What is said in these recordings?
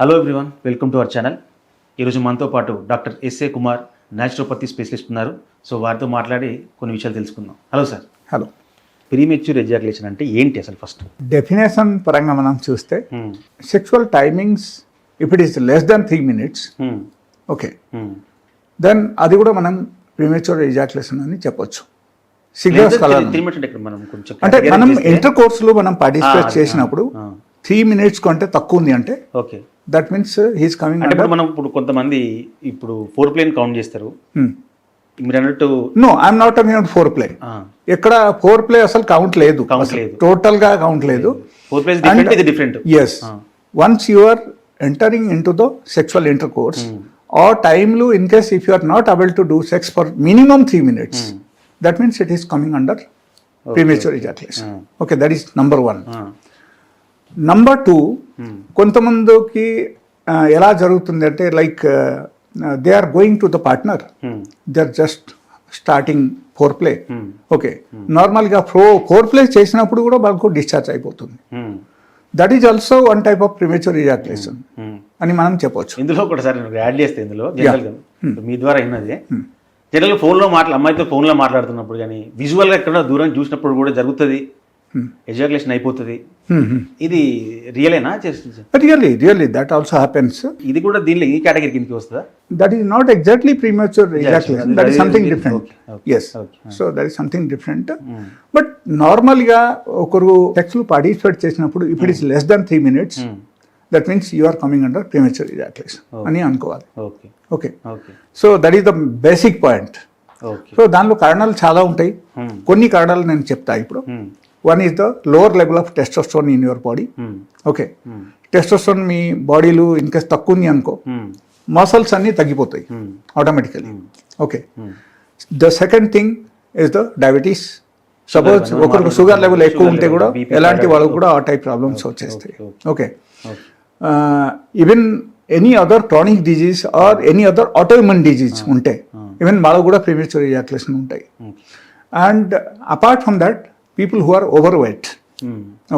Hello everyone welcome to our channel ఈరోజు మనతో పాటు doctor S A Kumar naturopathy specialist ఉన్నారు. సో వారితో మాట్లాడి కొన్ని విషయాలు తెలుసుకుందాం. Hello sir hello premature ejaculation అంటే ఏంటి అసలు ఫస్ట్ డెఫినేషన్ పరంగా మనం చూస్తే sexual timings if it is less than three minutes okay then అది కూడా మనం ప్రీమేచ్యూర్ ఎజాకులేషన్ అని చెప్పొచ్చు. సిగ్నల్స్ కలర్ అంటే మనం ఇంటర్ కోర్సులో మనం పార్టిసిపేట్ చేసినప్పుడు. త్రీ మినిట్స్ కంటే తక్కువ ఉంది అంటే okay that means he's coming అంటే ఇప్పుడు మనం ఇప్పుడు కొంతమంది ఇప్పుడు ఫోర్ ప్లేన్ కౌంట్ చేస్తారు. మీరు అన్నట్టు no I'm not talking foreplay ఆ, ఎక్కడ ఫోర్ ప్లే అసలు కౌంట్ లేదు. టోటల్గా కౌంట్ లేదు. Foreplay's different yes once you are entering in to the sexual intercourse ఆ టైమ్లో in case if you are not able to do sex for minimum three minutes that means it is coming under premature ejaculation okay that is number one number two కొంతమందికి ఆ, ఎలా జరుగుతుంది అంటే like they are going to the partner they are just starting foreplay okay నార్మల్గా fore foreplay చేసినప్పుడు కూడా వాళ్ళకు discharge అయిపోతుంది. That is also one type of premature ejaculation అని మనం చెప్పొచ్చు. ఇందులో ఒకటిసారి నేను యాడ్ చేస్తే ఇందులో జనరల్గా మీ ద్వారా అయినది జనరల్గా ఫోన్లో మాట్లా అమ్మాయితో ఫోన్లో మాట్లాడుతున్నప్పుడు కానీ విజువల్గా ఎక్కడ దూరం చూసినప్పుడు కూడా జరుగుతుంది? ఎజాకులేషన్ అయిపోతుంది. ఇది రియలేనా చేస్తుంది really really that also happens ఇది కూడా దీనిలో ఈ కేటగిరీ కిందకి వస్తుందా? That is not exactly premature that is something. Different yes so that is something different but నార్మల్గా ఒకరు సెక్స్లో పార్టిసిపేట్ చేసినప్పుడు if it is less than three minutes that means you are coming under premature ejaculation అని అనుకోవాలి. Okay so that is the basic point so దానిలో కారణాలు చాలా ఉంటాయి. కొన్ని కారణాలు నేను చెప్తా ఇప్పుడు. One is the lower level of testosterone in your body okay testosterone మీ బాడీలో ఇన్కేస్ తక్కువ ఉంది అనుకో మసల్స్ అన్నీ తగ్గిపోతాయి automatically okay the second thing is the diabetes suppose ఒకరికి. షుగర్ లెవెల్ ఎక్కువ ఉంటే కూడా ఎలాంటి. వాళ్ళకు కూడా ఆ టైప్ ప్రాబ్లమ్స్ వచ్చేస్తాయి. Okay even any other chronic disease or any other autoimmune disease ఉంటే ఈవెన్ వాళ్ళకు కూడా ప్రీమేచ్యూర్ ఇజాక్యులేషన్ ఉంటాయి. And apart from that people who are over weight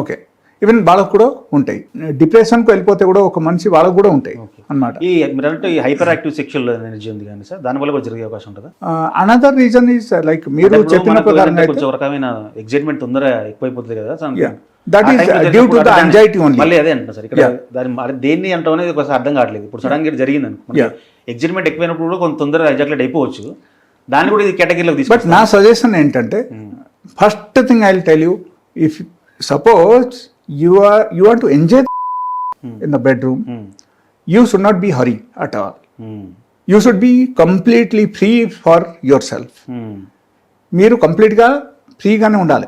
okay. Even వాళ్ళకు కూడా ఉంటాయి. డిప్రెషన్కి వెళ్ళిపోతే కూడా ఒక మనిషి వాళ్ళకు కూడా ఉంటాయి అన్నమాట. ఈ మీరు ఈ హైపర్ యాక్టివ్ సెక్షువల్ ఎనర్జీ ఉంది కానీ సార్ దానివల్ల కూడా జరిగే అవకాశం ఉంటుందా? అనదర్ రీజన్ ఈస్ లైక్ మీరు అంటే చెప్పిన ప్రకారం కొంచెం ఒక రకమైన ఎగ్జైట్మెంట్ తొందరగా ఎక్కువైపోతుంది కదా సో Yeah. That ఆ is, time లో జరిగినప్పుడు due to the దాన్ని- anxiety only. మళ్ళీ అదే అంటున్నా సార్. ఇక్కడ దాని దేన్ని అంటాం అనేది ఒకసారి అర్థం కావట్లేదు. ఇప్పుడు సడన్గా జరిగింది Yeah. ఎగ్జైట్మెంట్ ఎక్కువైనప్పుడు కూడా కొంత తొందరగా ఎగ్జాక్ట్ అయిపోవచ్చు. దాన్ని కూడా ఇది కేటగిరీలోకి బట్ తీసుకొస్తాం నా సజెషన్ ఏంటంటే first thing I will tell you if suppose you are you want to enjoy in the bedroom you should not be hurry at all you should be completely free for yourself మీరు కంప్లీట్గా ఫ్రీగానే ఉండాలి.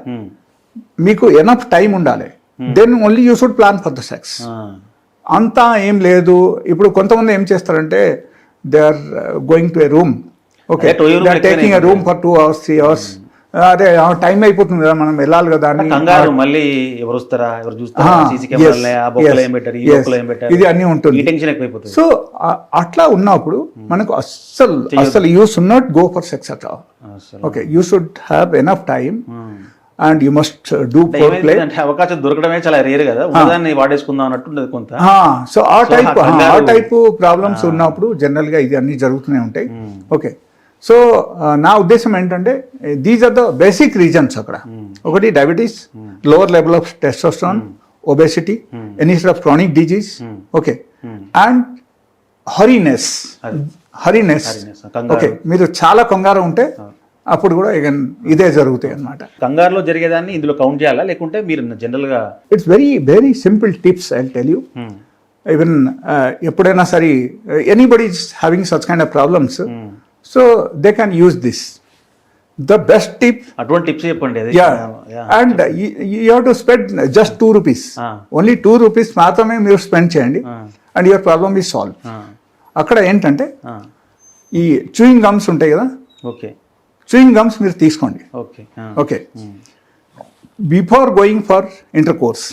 మీకు enough time ఉండాలి. Then only you should plan for the sex అంతా ఏం లేదు. ఇప్పుడు కొంతమంది ఏం చేస్తారంటే they are going to a room okay taking a room for two hours three hours అదే టైం అయిపోతుంది కదా మనం వెళ్ళాలి కదా అని కంగారు మళ్ళీ ఎవరు వస్తారా? ఎవరు చూస్తారా? Ah, ఇది అన్నీ ఉంటుంది. టెన్షన్ ఎక్కువైపోతుంది. సో అట్లా ఉన్నప్పుడు మనకు అస్సలు అస్సలు you should not go for sex at all అసలు. Okay you should have enough time and you must do అంటే ప్లే ఏమైందంటే అవకాశం దొరకడమే చాలా రేర్ కదా? ఉన్నదాన్ని వాడేసుకుందాం అన్నట్టు ఉండదు కొంత సో ఆ టైప్ ఆ టైప్ ప్రాబ్లమ్స్ ఉన్నప్పుడు జనరల్గా ఇది అన్ని జరుగుతూనే ఉంటాయి. ఓకే సో నా ఉద్దేశం ఏంటంటే these are the basic reasons అక్కడ. ఒకటి diabetes lower level of testosterone obesity any of chronic disease okay and hurriness hurriness. Okay మీరు చాలా కంగారు ఉంటే అప్పుడు కూడా again ఇదే జరుగుతాయి అన్నమాట. కంగారులో జరిగేదాన్ని ఇందులో కౌంట్ చేయాలా? లేకుంటే మీరు జనరల్గా it's very very simple tips I tell you even ఎప్పుడైనా సరే anybody having such kind of problems so they can use this the best tip అటువంటి టిప్స్ చెప్పండి. And you have to spend just two rupees. Only two rupees మాత్రమే మీరు spend చేయండి. And your problem is solve. అక్కడ ఏంటంటే Ah. ఈ chewing gums ఉంటాయి కదా? ఓకే చూయింగ్ గమ్స్ మీరు తీసుకోండి. Okay. Okay before going for intercourse.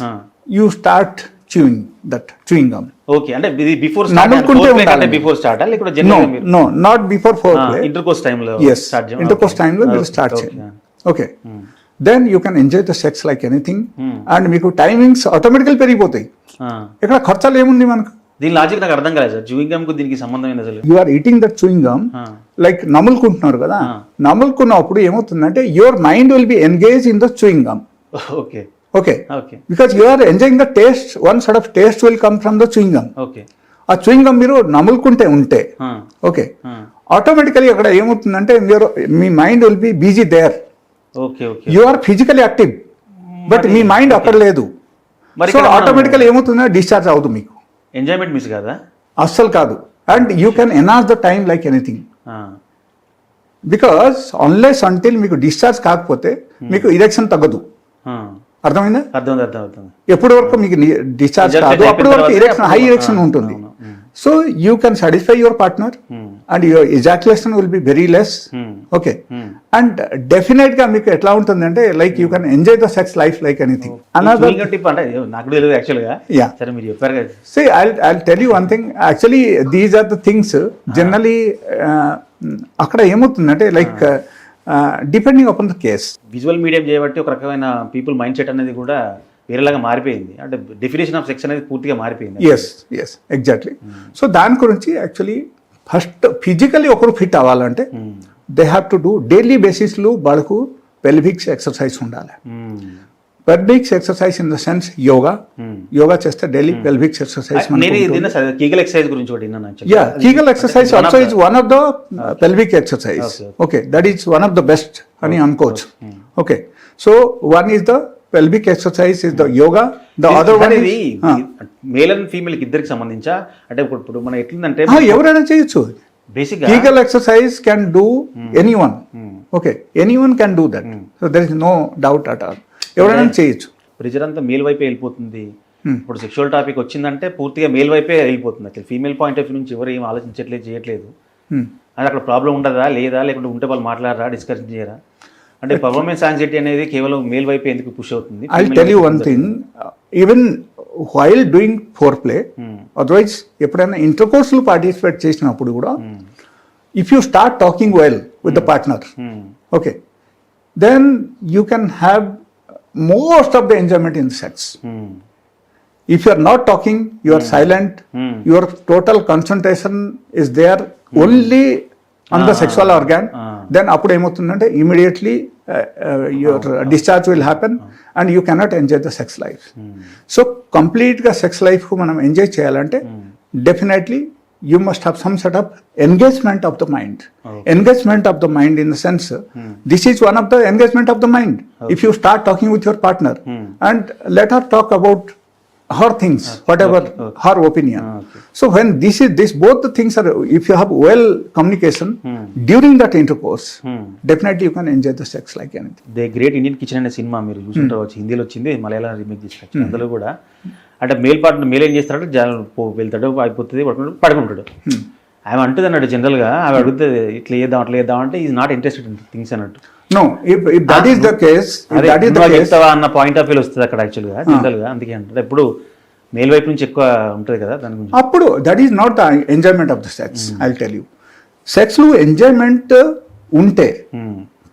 You start chewing that chewing gum okay అంటే బిఫోర్ ఉండాలి. బిఫోర్ స్టార్ట్ లేకుంటే నో జనరల్ మీరు no not before foreplay intercourse టైంలో ఎస్ ఇంటర్ కోర్స్ టైంలో మీరు స్టార్ట్ చేయండి. Okay then you can enjoy the sex like anything and మీకు timings ఆటోమేటికల్ పెరిగిపోతాయి. ఇక్కడ ఖర్చాలు ఏముంది మనకు? దీని లాజిక్ నాకు అర్థం కాలేదు సార్. చూయింగ్ గమ్కు దీనికి సంబంధం ఏంది అసలు? You are eating that chewing gum like నములుకుంటున్నారు కదా. నములుకున్నప్పుడు ఏమవుతుందంటే your mind will be engage in the chewing gum okay okay because you are enjoying the taste one sort of taste will come from the chewing gum okay ఆ chewing gum మీరు నములుకుంటే ఉంటే okay automatically అక్కడ ఏమవుతుందంటే మీరు మీ mind will be busy there you are physically active but me mind అక్కడ లేదు. So ఆటోమేటికల్ ఏమవుతుందో డిశ్చార్జ్ అవుతుంది మీకు. ఎంజాయ్మెంట్ మిస్ కాదా? అస్సలు కాదు. And you can enhance the time like anything because unless until మీకు డిశ్చార్జ్ కాకపోతే మీకు ఇరెక్షన్ తగ్గదు. ఆ, అర్థమైందా అర్థం ఎప్పటి వరకు మీకు డిశ్చార్జ్ కాదు అప్పటి వరకు ఇరెక్షన్ హై ఆ, ఉంటుంది. So you can satisfy your partner and your ejaculation will be very less okay. And డెఫినెట్గా మీకు ఎట్లా ఉంటుందంటే like you can enjoy the sex life like anything another అంటే నాకు తెలియదు యాక్చువల్గా. Yeah. సరే మీరు చెప్పారు కదా. You one thing. Actually, these are the things uh, generally uh, అక్కడ ఏమవుతుందంటే like depending upon the case visual medium చేయబట్టి ఒక రకమైన పీపుల్ మైండ్ సెట్ అనేది కూడా వేరేలాగా మారిపోయింది. అంటే డెఫినేషన్ ఆఫ్ సెక్స్ అనేది పూర్తిగా మారిపోయింది. ఎస్ ఎస్ ఎగ్జాక్ట్లీ సో దాని గురించి యాక్చువల్లీ ఫస్ట్ ఫిజికల్లీ ఒకరు ఫిట్ అవ్వాలంటే they have to do daily బేసిస్లో వాళ్ళకు పెల్విక్స్ ఎక్సర్సైజ్ ఉండాలి. ఉమ్, pelvics exercise in the sense yoga. Yoga చేస్తే daily pelvics exercise kegel exercise గురించి also the- is one of the uh, pelvic exercise. Okay, Okay, that is one of the best అని అనుకోవచ్చు. Okay so one is the pelvic exercise is the yoga the other one ఇది male and ఫీమేల్కి ఇద్దరికి సంబంధించా? అంటే ఇప్పుడు ఇప్పుడు మనం ఎట్లుందంటే ఎవరైనా చేయొచ్చు. Basic kegel exercise can do any one okay any one can do that so there is no doubt at all ఎవరైనా చేయొచ్చు ప్రెజర్ అంతా మేల్ వైపే వెళ్ళిపోతుంది. ఇప్పుడు సెక్షువల్ టాపిక్ వచ్చిందంటే పూర్తిగా మేల్ వైపే వెళ్ళిపోతుంది అట్లా ఫీమేల్ పాయింట్ ఆఫ్ వ్యూ నుంచి ఎవరు ఏం ఆలోచించట్లేదు చేయట్లేదు. అది అక్కడ ప్రాబ్లం ఉండదా లేదా లేకుంటే ఉంటే వాళ్ళు మాట్లాడరా డిస్కషన్ చేయరా అంటే పర్ఫార్మెన్స్ యాంగ్జైటీ అనేది కేవలం మేల్ వైపే ఎందుకు పుష్ అవుతుంది I tell you one thing even while doing foreplay. Otherwise ఎప్పుడైనా ఇంటర్ కోర్సులు పార్టిసిపేట్ చేసినప్పుడు కూడా Hmm. if you start talking well with the partner Hmm. okay then you can have most of the enjoyment in sex Hmm. if you are not talking you are silent Hmm. your total concentration is there only on the Ah. sexual organ Ah. then అప్పుడు ఏమవుతుందంటే immediately uh, uh, your discharge will happen and you cannot enjoy the sex life Hmm. So కంప్లీట్గా sex life మనం enjoy చేయాలంటే definitely you must have some set of engagement of the mind engagement of the mind in the sense this is one of the engagement of the mind if you start talking with your partner and let her talk about her things whatever her opinion Ah, okay. so when this is this both the things are if you have well communication during that intercourse Hmm. definitely you can enjoy the sex like anything the great Indian kitchen అనే cinema మీరు వచ్చి హిందీలో వచ్చింది Malayalam remake తీసుకొచ్చి అందులో కూడా అంటే male partner male ఏం చేస్తాడంటే జనం పో వెళ్తాడు అయిపోతుంది పడుకుంటాడు పడుకుంటాడు. ఆమె అంటుంది అన్నాడు జనరల్గా ఆమె అడుగుతుంది ఇట్లా చేద్దాం అట్లా చేద్దాం అంటే is not interested in things అన్నట్టు. That is the నువ్వు case చెప్తావా అన్న పాయింట్ ఆఫ్ వ్యూ వస్తుంది అక్కడ యాక్చువల్గా జనరల్గా అందుకే అంటారు ఎప్పుడు మేల్ వైపు నుంచి ఎక్కువ ఉంటుంది కదా దాని గురించి. అప్పుడు that is not the enjoyment of the sex I tell you సెక్స్లో enjoyment ఉంటే.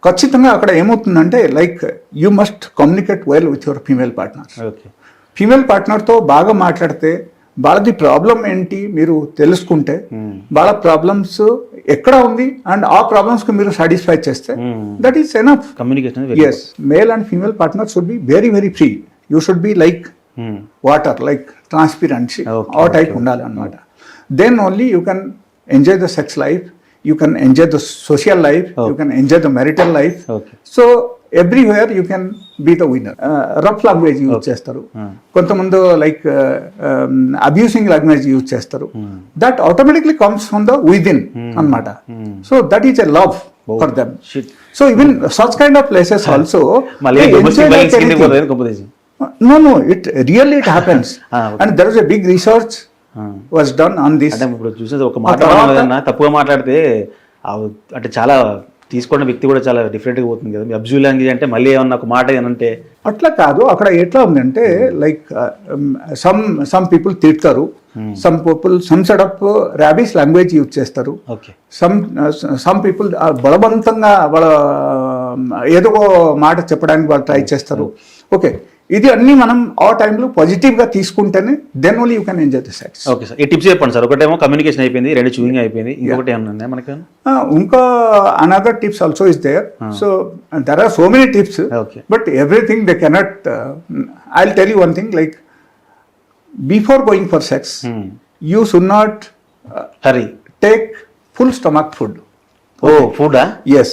ఖచ్చితంగా అక్కడ ఏమవుతుందంటే like you must communicate well with your female partner okay female పార్ట్నర్తో బాగా మాట్లాడితే వాళ్ళది ప్రాబ్లం ఏంటి మీరు తెలుసుకుంటే Hmm. వాళ్ళ ప్రాబ్లమ్స్ ఎక్కడ ఉంది అండ్ ఆ ప్రాబ్లమ్స్కి మీరు సాటిస్ఫై చేస్తే. That is enough communication as male and female partner should be very very free you should be like. Water like transparency ఆ టైప్ ఉండాలి అనమాట then only you can enjoy the sex life you can enjoy the social life you can enjoy the marital life so everywhere you can be the winner rough language use చేస్తారు Hmm. కొంతమంది like abusing language use చేస్తారు. That automatically comes from the within అన్నమాట Hmm. So that is a love for them so even such kind of places also really it happens. Ah, okay. And there is a big research was done on this. అంటే ఇప్పుడు చూసేది ఒక మాట తప్పుగా మాట్లాడితే అంటే చాలా తీసుకున్న వ్యక్తి కూడా చాలా డిఫరెంట్గా పోతుంది కదా. అబ్జూ లాంగ్వేజ్ అంటే మళ్ళీ ఏమన్నా ఒక మాట ఏమంటే అట్లా కాదు అక్కడ ఎట్లా ఉందంటే లైక్ సమ్ సమ్ పీపుల్ తిడతారు. Some people some set of rubbish language use చేస్తారు. ఓకే సమ్ సమ్ పీపుల్ బలవంతంగా వాళ్ళ ఏదో ఒక మాట చెప్పడానికి వాళ్ళు ట్రై చేస్తారు. ఓకే ఇది అన్ని మనం ఆ టైంలో పాజిటివ్గా తీసుకుంటేనే then only you can enjoy the sex okay sir ఈ టిప్స్ చెప్పండి సార్ ఒకటేమో కమ్యూనికేషన్ అయిపోయింది రెండు చూయింగ్ అయిపోయింది ఇంకొకటి ఏమన్నా మనకి? ఇంకా another tips also is there so there are so many tips but everything they cannot I tell you one thing like before going for sex. You should not hurry take full stomach food oh ఫుడా Yes,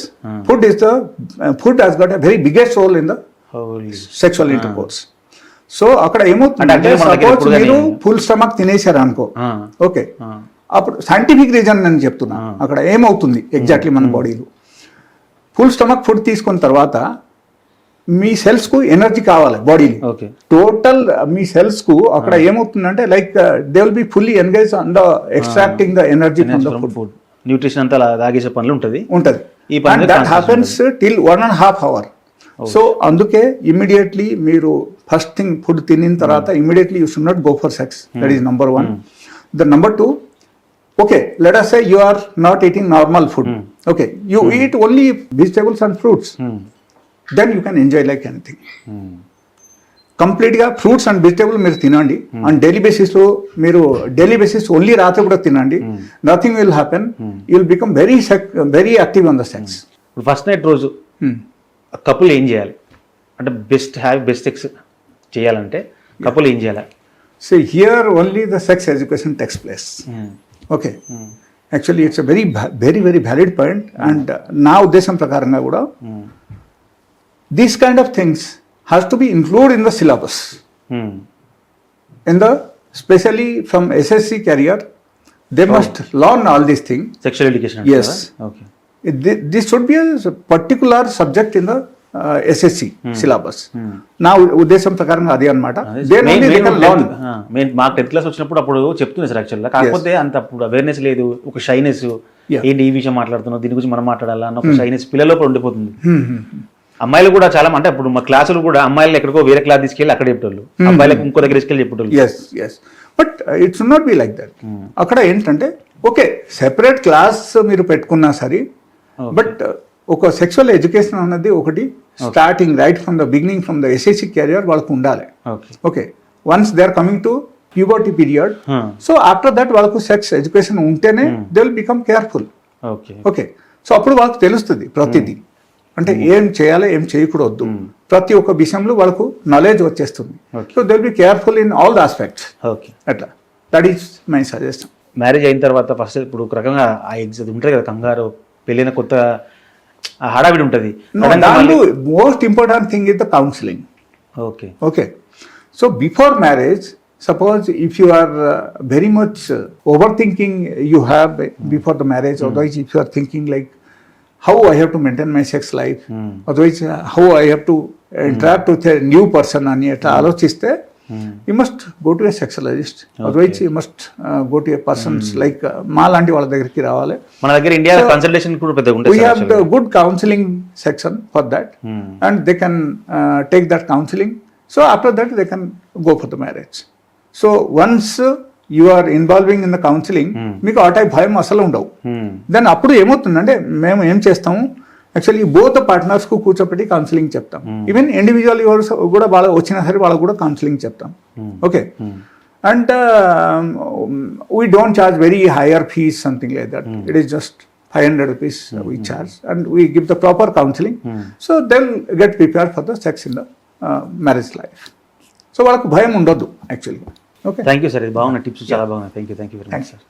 food is the uh, food has got a very biggest role in holy sexual intercourse. So అక్కడ ఏమవుతుంది అంటే అంటే actually మన దగ్గర suppose ఎప్పుడు మీరు కానీ- full stomach తినేశారు అనుకో. ఓకే. అప్పుడు సైంటిఫిక్ రీజన్ నేను చెప్తున్నా. అక్కడ ఏమవుతుంది ఎగ్జాక్ట్లీ మన బాడీలో ఫుల్ స్టమక్ ఫుడ్ తీసుకున్న తర్వాత మీ సెల్స్కు ఎనర్జీ కావాలి బాడీలో ఓకే. టోటల్ మీ సెల్స్కు అక్కడ ఏమవుతుందంటే like they will be fully engage on the extracting the energy from the food food nutrition అంతా అలా తాగేసే పనులు ఉంటుంది. ఉంటది. ఈ that happens till one and half hour so అందుకే ఇమ్మీడియట్లీ మీరు ఫస్ట్ థింగ్ ఫుడ్ తినిన తర్వాత immediately you should not go for sex. That is number one the number two okay let us say you are not eating normal food okay you eat only vegetables and fruits then you can enjoy like anything కంప్లీట్గా fruits and vegetable మీరు తినండి. And daily బేసిస్లో మీరు daily basis only రాత్రి కూడా తినండి. Nothing will happen you will become very sick very active on the sex first night రోజు. Couple ఏం చేయాలి? అంటే బెస్ట్ హ్యావ్ బెస్ట్ ఎక్స్ చేయాలంటే కపుల్ ఏం చేయాలి? So here only the sex education takes place okay actually it's very very very valid point and నా ఉద్దేశం ప్రకారంగా కూడా these kind of things has to be include in the syllabus in the especially from SSC career, they must learn all these things. Sexual education Yes. Okay Be a particular subject in the uh, SSC syllabus. నా ఉద్దేశం ప్రకారంగా అది అనమాట మాకు tenth class వచ్చినప్పుడు అప్పుడు చెప్తుంది sir యాక్చువల్గా కాకపోతే అంత అప్పుడు అవేర్నెస్ లేదు ఒక షైనెస్. ఏంటి ఈ విషయం మాట్లాడుతున్నావు? దీని గురించి మనం మాట్లాడాలా? అన్న ఒక షైనెస్ పిల్లల లోపల ఉండిపోతుంది. Hmm, hmm, hmm. అమ్మాయిలు కూడా చాలా అంటే అప్పుడు మా క్లాసులు కూడా అమ్మాయిలు ఎక్కడికో వేరే క్లాస్ తీసుకెళ్ళి అక్కడ చెప్పేటోళ్ళు అబ్బాయిలకు ఇంకో దగ్గర తీసుకెళ్ళి చెప్పేటోళ్ళు yes yes but it should not be like that అక్కడ ఏంటంటే ఓకే సెపరేట్ క్లాస్ మీరు పెట్టుకున్నా సరే బట్ ఒక సెక్షువల్ ఎడ్యుకేషన్ అన్నది ఒకటి starting right from the beginning from the SSC career వాళ్ళకు ఉండాలి. Okay once they are coming to puberty period so after that వాళ్ళకు సెక్స్ ఎడ్యుకేషన్ ఉంటేనే they will become careful okay so అప్పుడు వాళ్ళకి తెలుస్తుంది ప్రతిదీ. అంటే ఏం చేయాలి ఏం చేయకూడదు. ప్రతి ఒక్క విషయంలో వాళ్ళకు నాలెడ్జ్ వచ్చేస్తుంది. So they will be careful in all the aspects okay అట్లా. That is my suggestion marriage అయిన తర్వాత ఫస్ట్ ఇప్పుడు ఒక రకంగా ఆ ఎగ్జామ్ ఉంటుంది కదా కంగారు పెళ్ళైన కొత్త హడావిడి ఉంటుంది. Most important thing is the counselling okay. Okay so before marriage suppose if you are very much over thinking you have before the marriage otherwise if you are thinking like how I have to maintain my sex life otherwise how I have to interact with new person అని అట్లా ఆలోచిస్తే you must go to a sexologist otherwise you must go to a persons like మా లాంటి వాళ్ళ దగ్గరికి రావాలి. మన దగ్గర ఇండియా కన్సల్టేషన్ కూడా పెద్ద ఉంటుంది we have good counselling section for that and they can take that counselling so after that they can go for the marriage so once you are involving in the counselling మీకు ఆ type భయం అసలు ఉండవు. Hmm. Then అప్పుడు ఏమవుతుందంటే మేము ఏం చేస్తాము? యాక్చువల్లీ బోత్ పార్ట్నర్స్కు కూర్చోపెట్టి కౌన్సిలింగ్ చెప్తాం. ఈవెన్ ఇండివిజువల్ యువర్స్ కూడా వాళ్ళ వచ్చినా సరే వాళ్ళకు కూడా కౌన్సిలింగ్ చెప్తాం. Okay and we don't charge very higher fees something like that it is just five hundred rupees we charge and we give the proper counselling so they'll get prepare for the sex in the marriage life so వాళ్ళకు భయం ఉండొద్దు actually okay thank you sir ఇది బాగున్నాయి tips చాలా బాగున్నాయి. Thank you thank you very much sir